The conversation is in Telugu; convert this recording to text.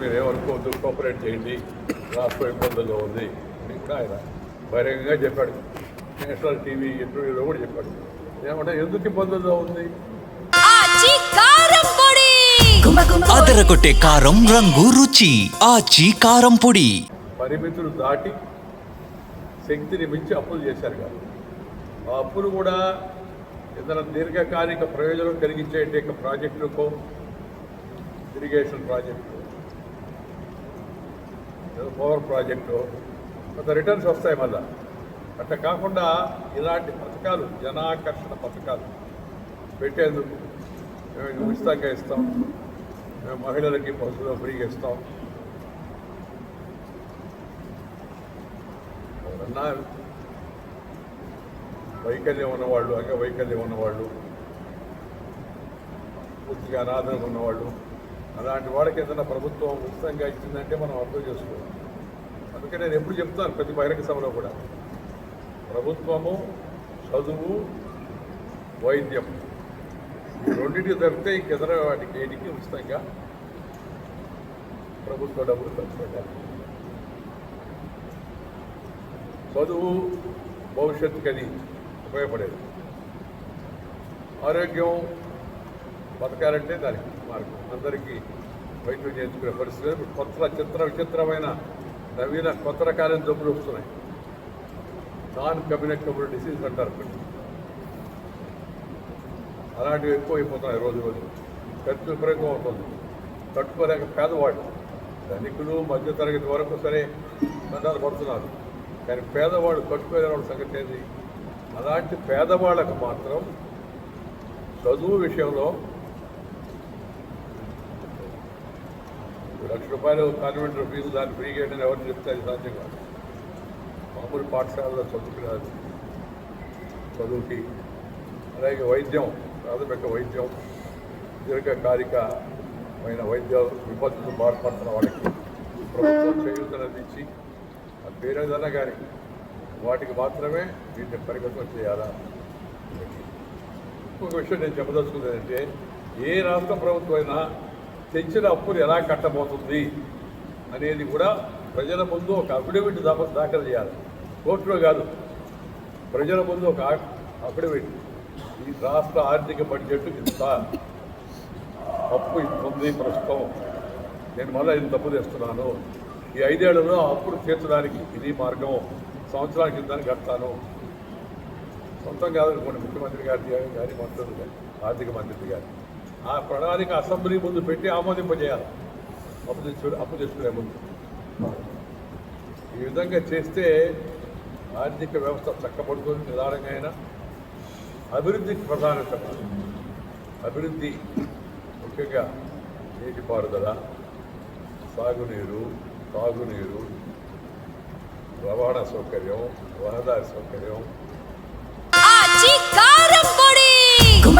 మీరు ఏమనుకోవద్దు కోఆపరేట్ చేయండి. రాష్ట్రం ఇబ్బందుల్లో ఉంది. అని కూడా ఆయన బహిరంగంగా చెప్పాడు. నేషనల్ టీవీ ఇంటర్వ్యూలో కూడా చెప్పాడు. ఏమంటే ఎందుకు ఇబ్బందుల్లో ఉంది? అదరగొట్టే కారం రంగు రుచి. ఆచి కారం పొడి. పరిమితులు దాటి శక్తిని మించి అప్పులు చేశారు కాదు. ఆ అప్పులు కూడా ఏదైనా దీర్ఘకాలిక ప్రయోజనం కలిగించే ప్రాజెక్టులకో ఇరిగేషన్ ప్రాజెక్టు పవర్ ప్రాజెక్టు కొంత రిటర్న్స్ వస్తాయి మళ్ళా. అట్లా కాకుండా ఇలాంటి పథకాలు జనాకర్షణ పథకాలు పెట్టేందుకు మేము ఉచితంగా ఇస్తాం. మేము మహిళలకి బస్సులో ఫ్రీగా ఇస్తాం. ఎవరన్నా వైకల్యం ఉన్నవాళ్ళు అంగ వైకల్యం ఉన్నవాళ్ళు పూర్తిగా అనాథంగా ఉన్నవాళ్ళు అలాంటి వాళ్ళకి ఏదైనా ప్రభుత్వం ఉచితంగా ఇచ్చిందంటే మనం అర్థం చేసుకోవాలి. అందుకే నేను ఎప్పుడు చెప్తాను ప్రతి బహిరంగ సభలో కూడా. ప్రభుత్వము చదువు వైద్యం రెండింటి రెండింటికి దొరికితే ఇంకెదర వాటికి ఏటికి ఉచితంగా ప్రభుత్వ డబ్బులు ఖర్చు పెట్టాలి. చదువు భవిష్యత్తుకి అది ఉపయోగపడేది. ఆరోగ్యం బతకాలంటే దానికి మార్గం. అందరికీ వైద్యం చేయించుకునే పరిస్థితి ఇప్పుడు కొత్త చిత్ర విచిత్రమైన నవీన కొత్త రకాలైన జబ్బులు వస్తున్నాయి. నాన్ కమ్యూనికబుల్ డిసీజ్ అంటారు. కొన్ని. అలాంటివి ఎక్కువ అయిపోతున్నాయి రోజు రోజు. ఖర్చు విపరీతం అవుతుంది. తట్టుకోలేక పేదవాళ్ళు ధనికులు మధ్యతరగతి వరకు సరే దండాలు పడుతున్నారు. కానీ పేదవాళ్ళు కట్టుకోలేని వాళ్ళ సంగతి ఏంది? అలాంటి పేదవాళ్ళకు మాత్రం చదువు విషయంలో లక్ష రూపాయలు కాన్వెంట్ ఫీజు దాన్ని ఫ్రీగా ఏంటని ఎవరు చెప్తే అది సాధ్యం కాదు. మామూలు పాఠశాలలో చదువుకున్నారు చదువుకి. అలాగే వైద్యం ప్రాథమిక వైద్యం దీర్ఘకాలికమైన వైద్య విపత్తులు బాధపడుతున్న వాళ్ళకి ప్రభుత్వం చేయూతనందించి ఆ పేరు కానీ వాటికి మాత్రమే వీటిని పరిమితం చేయాలా? ఇంకొక విషయం నేను చెప్పదలుచుకుంది ఏంటంటే ఏ రాష్ట్ర ప్రభుత్వం అయినా తెచ్చిన అప్పులు ఎలా కట్టబోతుంది అనేది కూడా ప్రజల ముందు ఒక అఫిడవిట్ దాఖలు చేయాలి. కోర్టులో కాదు. ప్రజల ముందు ఒక అఫిడవిట్ ఈ రాష్ట్ర ఆర్థిక బడ్జెట్ ఇంత అప్పు ఇస్తుంది ప్రస్తుతం. నేను మళ్ళీ ఇంత తప్పు తెస్తున్నాను ఈ ఐదేళ్ళలో అప్పులు తీర్చడానికి ఇది మార్గం. సంవత్సరాల కింద కడతాను. సొంతం కాదనుకోండి ముఖ్యమంత్రి గారి కానీ మంత్రులు కానీ ఆర్థిక మంత్రి గారి. ఆ ప్రణాళిక అసెంబ్లీ ముందు పెట్టి ఆమోదింపజేయాలి. అప్పు తెచ్చుకునే అప్పు తెచ్చుకునే ముందు. ఈ విధంగా చేస్తే ఆర్థిక వ్యవస్థ చక్కబడుతుంది నిదానంగా అయినా. అభివృద్ధికి ప్రధానత అభివృద్ధి ముఖ్యంగా నీటిపారుదల సాగునీరు తాగునీరు రవాణా సౌకర్యం రహదారి సౌకర్యం